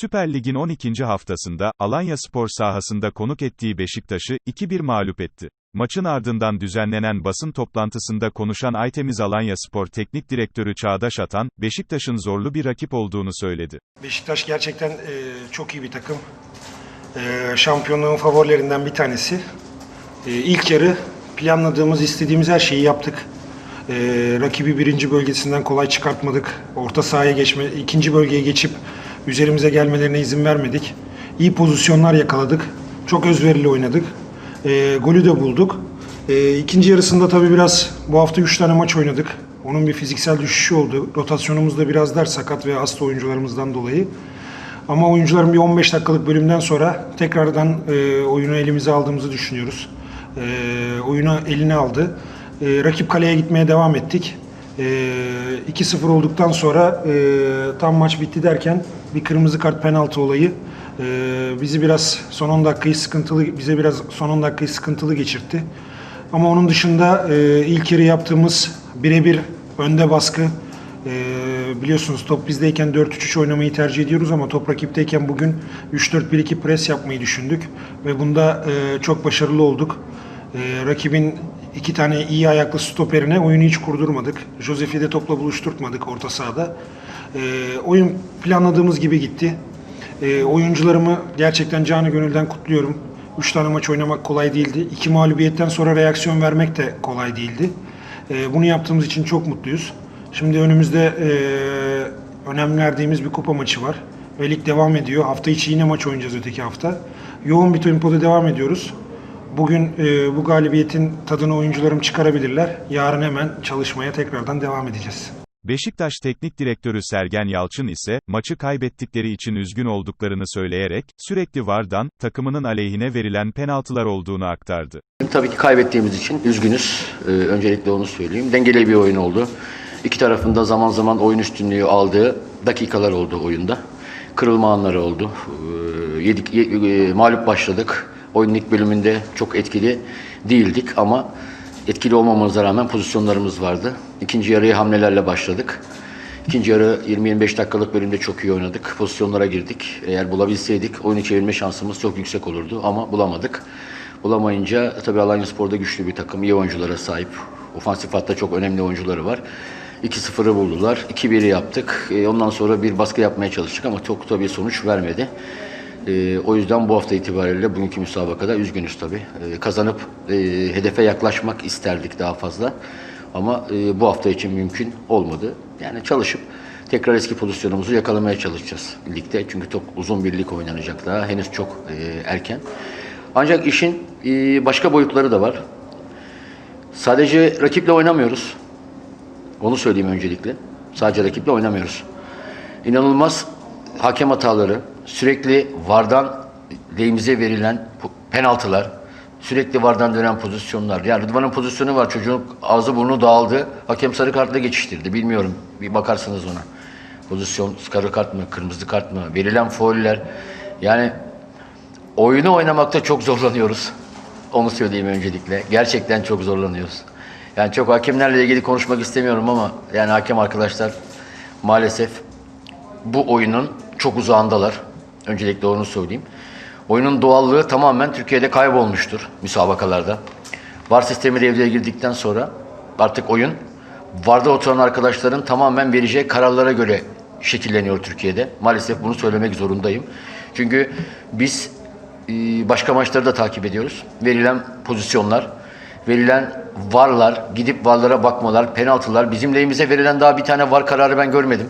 Süper Lig'in 12. haftasında, Alanya Spor sahasında konuk ettiği Beşiktaş'ı, 2-1 mağlup etti. Maçın ardından düzenlenen basın toplantısında konuşan Aytemiz Alanya Spor Teknik Direktörü Çağdaş Atan, Beşiktaş'ın zorlu bir rakip olduğunu söyledi. Beşiktaş gerçekten e, çok iyi bir takım. E, şampiyonluğun favorilerinden bir tanesi. E, ilk yarı planladığımız, istediğimiz her şeyi yaptık. E, rakibi birinci bölgesinden kolay çıkartmadık. Orta sahaya geçme, ikinci bölgeye geçip üzerimize gelmelerine izin vermedik. İyi pozisyonlar yakaladık. Çok özverili oynadık. E, golü de bulduk. E, ikinci yarısında tabii biraz bu hafta 3 tane maç oynadık. Onun bir fiziksel düşüşü oldu. Rotasyonumuz da biraz dar sakat ve hasta oyuncularımızdan dolayı. Ama oyuncuların bir 15 dakikalık bölümden sonra tekrardan e, oyunu elimize aldığımızı düşünüyoruz. E, oyunu eline aldı. E, rakip kaleye gitmeye devam ettik. E, 2-0 olduktan sonra e, tam maç bitti derken bir kırmızı kart penaltı olayı e, bizi biraz son 10 dakikayı sıkıntılı bize biraz son 10 dakikayı sıkıntılı geçirtti. Ama onun dışında e, ilk yarı yaptığımız birebir önde baskı e, biliyorsunuz top bizdeyken 4-3-3 oynamayı tercih ediyoruz ama top rakipteyken bugün 3-4-1-2 pres yapmayı düşündük ve bunda e, çok başarılı olduk. E, rakibin iki tane iyi ayaklı stoperine oyunu hiç kurdurmadık. Josef'i de topla buluşturtmadık orta sahada. E, oyun planladığımız gibi gitti. E, oyuncularımı gerçekten canı gönülden kutluyorum. Üç tane maç oynamak kolay değildi. İki mağlubiyetten sonra reaksiyon vermek de kolay değildi. E, bunu yaptığımız için çok mutluyuz. Şimdi önümüzde e, önem verdiğimiz bir kupa maçı var. Ve lig devam ediyor. Hafta içi yine maç oynayacağız öteki hafta. Yoğun bir tempoda devam ediyoruz. Bugün e, bu galibiyetin tadını oyuncularım çıkarabilirler. Yarın hemen çalışmaya tekrardan devam edeceğiz. Beşiktaş Teknik Direktörü Sergen Yalçın ise, maçı kaybettikleri için üzgün olduklarını söyleyerek, sürekli VAR'dan, takımının aleyhine verilen penaltılar olduğunu aktardı. Tabii ki kaybettiğimiz için üzgünüz. Ee, öncelikle onu söyleyeyim. Dengeli bir oyun oldu. İki tarafında zaman zaman oyun üstünlüğü aldığı dakikalar oldu oyunda. Kırılma anları oldu. Ee, yedik, ye- e, mağlup başladık. Oyunun bölümünde çok etkili değildik ama etkili olmamamıza rağmen pozisyonlarımız vardı. İkinci yarıya hamlelerle başladık. İkinci yarı 20-25 dakikalık bölümde çok iyi oynadık. Pozisyonlara girdik. Eğer bulabilseydik oyunu çevirme şansımız çok yüksek olurdu ama bulamadık. Bulamayınca tabii Alanya Spor'da güçlü bir takım, iyi oyunculara sahip. Ofansif hatta çok önemli oyuncuları var. 2-0'ı buldular. 2-1'i yaptık. E, Ondan sonra bir baskı yapmaya çalıştık ama çok tabii sonuç vermedi. E, o yüzden bu hafta itibariyle bugünkü müsabakada üzgünüz tabii. E, kazanıp e, hedefe yaklaşmak isterdik daha fazla. Ama e, bu hafta için mümkün olmadı. Yani çalışıp tekrar eski pozisyonumuzu yakalamaya çalışacağız ligde. Çünkü çok uzun bir lig oynanacak daha. Henüz çok e, erken. Ancak işin e, başka boyutları da var. Sadece rakiple oynamıyoruz. Onu söyleyeyim öncelikle. Sadece rakiple oynamıyoruz. İnanılmaz hakem hataları, sürekli VAR'dan lehimize verilen penaltılar, sürekli VAR'dan dönen pozisyonlar. Yani Rıdvan'ın pozisyonu var. Çocuğun ağzı burnu dağıldı. Hakem sarı kartla geçiştirdi. Bilmiyorum. Bir bakarsınız ona. Pozisyon sarı kart mı, kırmızı kart mı? Verilen fauller. Yani oyunu oynamakta çok zorlanıyoruz. Onu söyleyeyim öncelikle. Gerçekten çok zorlanıyoruz. Yani çok hakemlerle ilgili konuşmak istemiyorum ama yani hakem arkadaşlar maalesef bu oyunun çok uzağındalar. Öncelikle onu söyleyeyim. Oyunun doğallığı tamamen Türkiye'de kaybolmuştur müsabakalarda. VAR sistemi devreye girdikten sonra artık oyun VAR'da oturan arkadaşların tamamen vereceği kararlara göre şekilleniyor Türkiye'de. Maalesef bunu söylemek zorundayım. Çünkü biz e, başka maçları da takip ediyoruz. Verilen pozisyonlar, verilen varlar, gidip varlara bakmalar, penaltılar. Bizim lehimize verilen daha bir tane var kararı ben görmedim.